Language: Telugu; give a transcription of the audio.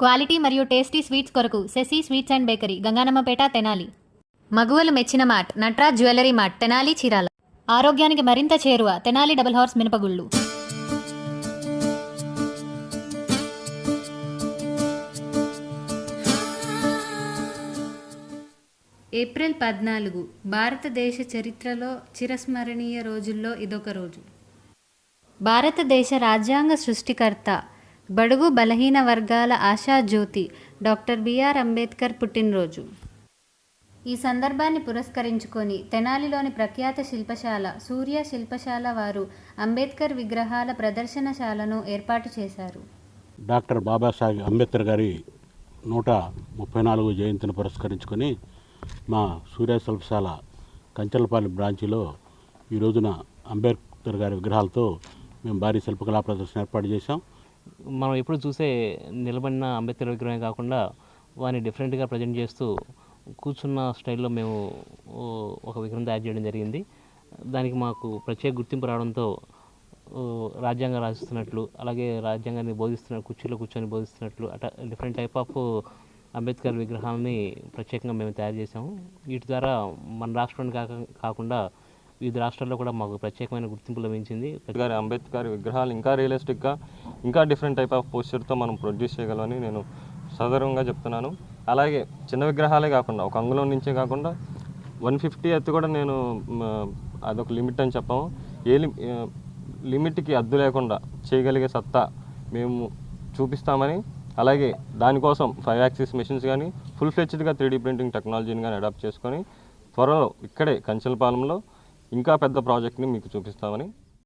క్వాలిటీ మరియు టేస్టీ స్వీట్స్ కొరకు Sasi sweets and bakery Ganganammapeta Tenali. మగువలు మెచ్చిన mart Natraj jewellery mart Tenali Chirala. ఆరోగ్యానికి మరింత చేరువ తెనాలి డబుల్ హార్స్ మినపగుళ్ళు. ఏప్రిల్ పద్నాలుగు భారతదేశ చరిత్రలో చిరస్మరణీయ రోజుల్లో ఇదొక రోజు. భారతదేశ రాజ్యాంగ సృష్టికర్త బడుగు బలహీన వర్గాల ఆశాజ్యోతి డాక్టర్ బిఆర్ అంబేద్కర్ పుట్టినరోజు. ఈ సందర్భాన్ని పురస్కరించుకొని తెనాలిలోని ప్రఖ్యాత శిల్పశాల సూర్య శిల్పశాల వారు అంబేద్కర్ విగ్రహాల ప్రదర్శనశాలను ఏర్పాటు చేశారు. డాక్టర్ బాబాసాహెబ్ అంబేద్కర్ గారి నూట ముప్పై నాలుగు జయంతిని పురస్కరించుకొని మా సూర్య శిల్పశాల కంచలపాలెం బ్రాంచిలో ఈ రోజున అంబేద్కర్ గారి విగ్రహాలతో మేము భారీ శిల్పకళా ప్రదర్శన ఏర్పాటు చేశాం. మనం ఎప్పుడు చూసే నిలబడిన అంబేద్కర్ విగ్రహమే కాకుండా వారిని డిఫరెంట్గా ప్రజెంట్ చేస్తూ కూర్చున్న స్టైల్లో మేము ఒక విగ్రహం తయారు చేయడం జరిగింది. దానికి మాకు ప్రత్యేక గుర్తింపు రావడంతో రాజ్యాంగం రాసిస్తున్నట్లు అలాగే రాజ్యాంగాన్ని బోధిస్తున్న కుర్చీలో కూర్చొని బోధిస్తున్నట్లు అట డిఫరెంట్ టైప్ ఆఫ్ అంబేద్కర్ విగ్రహాన్ని ప్రత్యేకంగా మేము తయారు చేసాము వీటి ద్వారా మన రాష్ట్రాన్ని కాక కాకుండా వివిధ రాష్ట్రాల్లో కూడా మాకు ప్రత్యేకమైన గుర్తింపు లభించింది. అంబేద్కర్ విగ్రహాలు ఇంకా రియలిస్టిక్గా ఇంకా డిఫరెంట్ టైప్ ఆఫ్ పోస్చర్తో మనం ప్రొడ్యూస్ చేయగలమని నేను సదరంగా చెప్తున్నాను. అలాగే చిన్న విగ్రహాలే కాకుండా ఒక అంగుళం నుంచే కాకుండా వన్ ఫిఫ్టీ ఎత్తు కూడా నేను అదొక లిమిట్ అని చెప్పాము. ఏ లిమిట్కి అద్దు లేకుండా చేయగలిగే సత్తా మేము చూపిస్తామని అలాగే దానికోసం ఫైవ్ యాక్సిస్ మెషిన్స్ కానీ ఫుల్ ఫ్లెచ్డ్గా త్రీ ప్రింటింగ్ టెక్నాలజీని కానీ అడాప్ట్ చేసుకొని త్వరలో ఇక్కడే కంచెలపాలెంలో ఇంకా పెద్ద ప్రాజెక్ట్ని మీకు చూపిస్తామని